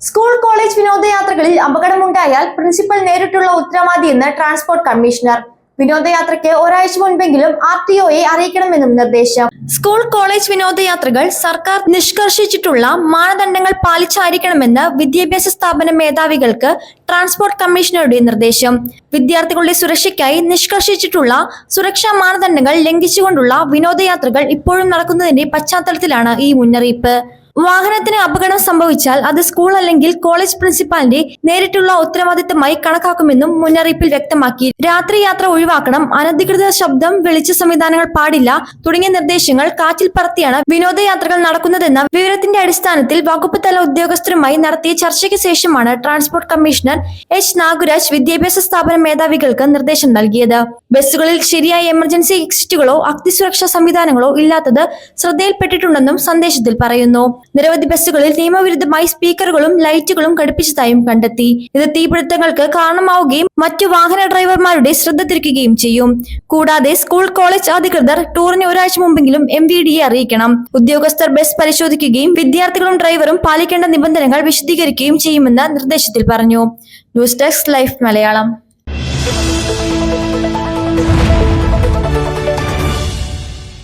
School college വിനോദയാത്രകളിൽ അപകടമുണ്ടായാൽ principal നേരിട്ടുള്ള ഉത്തരവാദിയെന്ന് ട്രാൻസ്പോർട്ട് കമ്മീഷണർ. വിനോദയാത്രയ്ക്ക് ഒരാഴ്ച മുൻപെങ്കിലും ആർ ടി ഒയെ അറിയിക്കണമെന്നും നിർദ്ദേശം. സ്കൂൾ കോളേജ് വിനോദയാത്രകൾ സർക്കാർ നിഷ്കർഷിച്ചിട്ടുള്ള മാനദണ്ഡങ്ങൾ പാലിച്ചായിരിക്കണമെന്ന് വിദ്യാഭ്യാസ സ്ഥാപന മേധാവികൾക്ക് ട്രാൻസ്പോർട്ട് കമ്മീഷണറുടെ നിർദ്ദേശം. വിദ്യാർത്ഥികളുടെ സുരക്ഷയ്ക്കായി നിഷ്കർഷിച്ചിട്ടുള്ള സുരക്ഷാ മാനദണ്ഡങ്ങൾ ലംഘിച്ചുകൊണ്ടുള്ള വിനോദയാത്രകൾ ഇപ്പോഴും നടക്കുന്നതിന്റെ പശ്ചാത്തലത്തിലാണ് ഈ മുന്നറിയിപ്പ്. വാഹനത്തിന് അപകടം സംഭവിച്ചാൽ അത് സ്കൂൾ അല്ലെങ്കിൽ കോളേജ് പ്രിൻസിപ്പാലിന്റെ നേരിട്ടുള്ള ഉത്തരവാദിത്തമായി കണക്കാക്കുമെന്നും മുന്നറിയിപ്പിൽ വ്യക്തമാക്കി. രാത്രി യാത്ര ഒഴിവാക്കണം. അനധികൃത ശബ്ദം വെളിച്ച സംവിധാനങ്ങൾ പാടില്ല. തുടങ്ങിയ നിർദ്ദേശങ്ങൾ കാറ്റിൽ പറത്തിയാണ് വിനോദയാത്രകൾ നടക്കുന്നതെന്ന വിവരത്തിന്റെ അടിസ്ഥാനത്തിൽ വകുപ്പ് തല ഉദ്യോഗസ്ഥരുമായി നടത്തിയ ചർച്ചയ്ക്ക് ശേഷമാണ് ട്രാൻസ്പോർട്ട് കമ്മീഷണർ എച്ച് നാഗുരാജ് വിദ്യാഭ്യാസ സ്ഥാപന മേധാവികൾക്ക് നിർദ്ദേശം നൽകിയത്. ബസ്സുകളിൽ ശരിയായ എമർജൻസി എക്സിറ്റുകളോ അഗ്നിസുരക്ഷാ സംവിധാനങ്ങളോ ഇല്ലാത്തത് ശ്രദ്ധയിൽപ്പെട്ടിട്ടുണ്ടെന്നും സന്ദേശത്തിൽ പറയുന്നു. നിരവധി ബസ്സുകളിൽ നിയമവിരുദ്ധമായി സ്പീക്കറുകളും ലൈറ്റുകളും ഘടിപ്പിച്ചതായും കണ്ടെത്തി. ഇത് തീപിടുത്തങ്ങൾക്ക് കാരണമാവുകയും മറ്റു വാഹന ഡ്രൈവർമാരുടെ ശ്രദ്ധ തിരിക്കുകയും ചെയ്യും. കൂടാതെ സ്കൂൾ കോളേജ് അധികൃതർ ടൂറിന് ഒരാഴ്ച മുമ്പെങ്കിലും എം വി അറിയിക്കണം. ഉദ്യോഗസ്ഥർ ബസ് പരിശോധിക്കുകയും വിദ്യാർത്ഥികളും ഡ്രൈവറും പാലിക്കേണ്ട നിബന്ധനകൾ വിശദീകരിക്കുകയും ചെയ്യുമെന്ന് നിർദ്ദേശത്തിൽ പറഞ്ഞു. News desk life Malayalam.